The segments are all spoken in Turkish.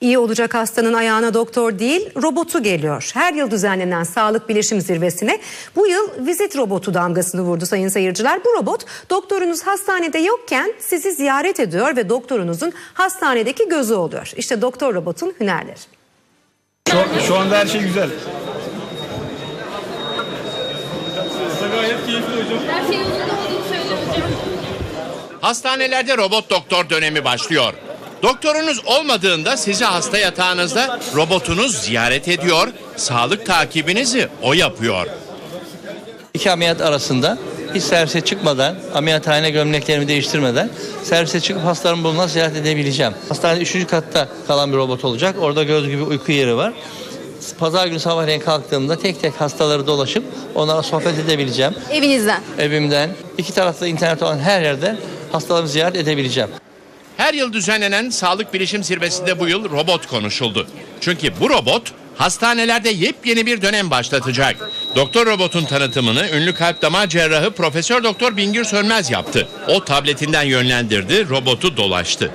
İyi olacak hastanın ayağına doktor değil robotu geliyor. Her yıl düzenlenen sağlık bilişim zirvesine bu yıl vizit robotu damgasını vurdu sayın seyirciler. Bu robot doktorunuz hastanede yokken sizi ziyaret ediyor ve doktorunuzun hastanedeki gözü oluyor. İşte doktor robotun hünerleri. Şu, şu anda her şey güzel. Her şey yolunda olduğunu söylüyor hocam. Hastanelerde robot doktor dönemi başlıyor. Doktorunuz olmadığında sizi hasta yatağınızda robotunuz ziyaret ediyor, sağlık takibinizi o yapıyor. İki ameliyat arasında hiç servise çıkmadan, ameliyathane gömleklerimi değiştirmeden servise çıkıp hastalarımı bulunan ziyaret edebileceğim. Hastanede üçüncü katta kalan bir robot olacak. Orada gördüğü gibi uyku yeri var. Pazar günü sabahleyin kalktığımda tek tek hastaları dolaşıp onlara sohbet edebileceğim. Evinizden. Evimden, iki tarafta internet olan her yerde hastalarımı ziyaret edebileceğim. Her yıl düzenlenen sağlık bilişim zirvesinde bu yıl robot konuşuldu. Çünkü bu robot hastanelerde yepyeni bir dönem başlatacak. Doktor robotun tanıtımını ünlü kalp damar cerrahı Profesör Doktor Bingür Sönmez yaptı. O tabletinden yönlendirdi, robotu dolaştı.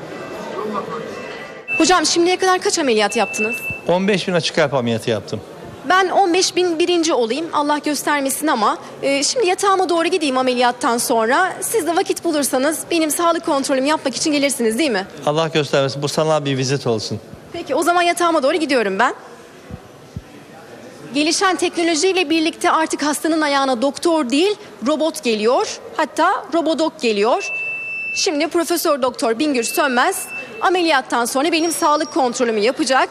Hocam şimdiye kadar kaç ameliyat yaptınız? 15 bin açık kalp ameliyatı yaptım. Ben 15 bin birinci olayım Allah göstermesin ama e, şimdi yatağıma doğru gideyim ameliyattan sonra. Siz de vakit bulursanız benim sağlık kontrolümü yapmak için gelirsiniz değil mi? Allah göstermesin bu sanal bir vizit olsun. Peki o zaman yatağıma doğru gidiyorum ben. Gelişen teknolojiyle birlikte artık hastanın ayağına doktor değil robot geliyor. Hatta robodok geliyor. Şimdi Profesör Doktor Bingür Sönmez ameliyattan sonra benim sağlık kontrolümü yapacak.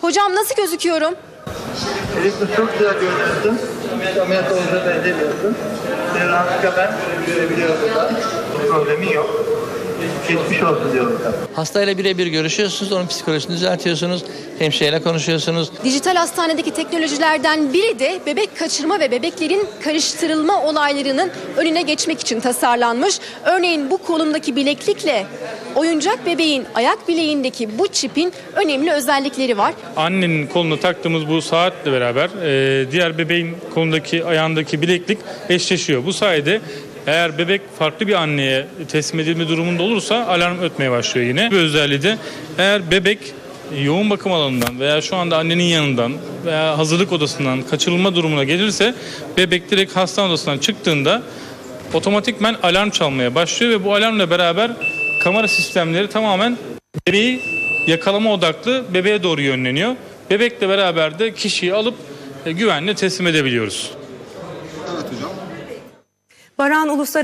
Hocam nasıl gözüküyorum? Elif'le çok güzel görünüyorsun. Ameliyat, ameliyat olunca benzemiyorsun. Seni rahatlıkla ben görebiliyorum da. Problemin yok. Geçmiş olsun diyorum. Hastayla birebir görüşüyorsunuz, onun psikolojisini düzeltiyorsunuz, hemşireyle konuşuyorsunuz. Dijital hastanedeki teknolojilerden biri de bebek kaçırma ve bebeklerin karıştırılma olaylarının önüne geçmek için tasarlanmış. Örneğin bu kolumdaki bileklikle oyuncak bebeğin ayak bileğindeki bu çipin önemli özellikleri var. Annenin koluna taktığımız bu saatle beraber e, diğer bebeğin kolundaki ayağındaki bileklik eşleşiyor. Bu sayede eğer bebek farklı bir anneye teslim edilme durumunda olursa alarm ötmeye başlıyor yine. Bir özelliği de eğer bebek yoğun bakım alanından veya şu anda annenin yanından veya hazırlık odasından kaçırılma durumuna gelirse bebek direkt hastane odasından çıktığında otomatikmen alarm çalmaya başlıyor ve bu alarmla beraber kamera sistemleri tamamen bebeği yakalama odaklı bebeğe doğru yönleniyor. Bebekle beraber de kişiyi alıp e, güvenle teslim edebiliyoruz. Baran Uluslararası